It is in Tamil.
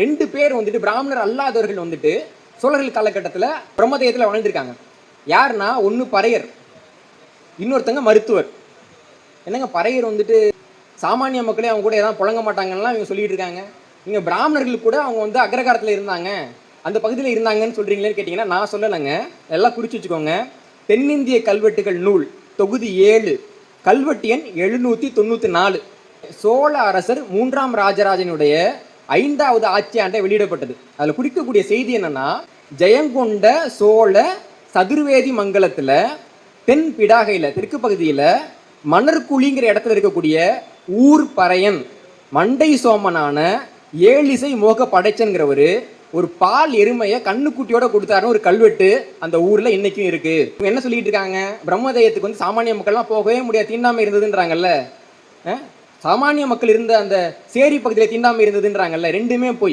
ரெண்டு பேர் வந்துட்டு பிராமணர் அல்லாதவர்கள் வந்துட்டு சோழர்கள் காலகட்டத்தில் பிரம்மதேயத்தில் வாழ்ந்திருக்காங்க. யாருன்னா ஒன்று பறையர் இன்னொருத்தங்க மருத்துவர். என்னங்க பறையர் வந்துட்டு சாமானிய மக்களே அவங்க கூட எதாவது புழங்க மாட்டாங்கன்னா இவங்க சொல்லிட்டு இருக்காங்க. இங்கே பிராமணர்கள் கூட அவங்க வந்து அக்ரகாரத்தில் இருந்தாங்க. அந்த பகுதியில் இருந்தாங்கன்னு சொல்கிறீங்களேன்னு கேட்டிங்கன்னா நான் சொல்லலைங்க. எல்லாம் குறித்து வச்சுக்கோங்க. தென்னிந்திய கல்வெட்டுகள் நூல் தொகுதி ஏழு கல்வெட்டு எண் எழுநூற்றி தொண்ணூற்றி நாலு. சோழ அரசர் மூன்றாம் ராஜராஜனுடைய ஐந்தாவது ஆட்சியாண்டை வெளியிடப்பட்டது. அதில் குறிக்கக்கூடிய செய்தி என்னன்னா ஜெயங்கொண்ட சோழ சதுர்வேதி மங்கலத்தில் தென் பிடாகையில் தெற்கு பகுதியில் மணற்குழிங்கிற இடத்துல இருக்கக்கூடிய ஊர் பறையன் மண்டை சோமனான ஏழிசை மோக படைச்சன்கிறவர் ஒரு பால் எருமையை கண்ணுக்குட்டியோட கொடுத்தாருன்னு ஒரு கல்வெட்டு அந்த ஊர்ல இன்னைக்கும் இருக்கு. என்ன சொல்லிட்டு இருக்காங்க? பிரம்மதேயத்துக்கு வந்து சாமானிய மக்கள்லாம் போகவே முடியாது தீண்டாமை இருந்ததுன்றாங்கல்ல. சாமானிய மக்கள் இருந்த அந்த சேரி பகுதியில் தீண்டாமை இருந்ததுன்றாங்கல்ல ரெண்டுமே போய்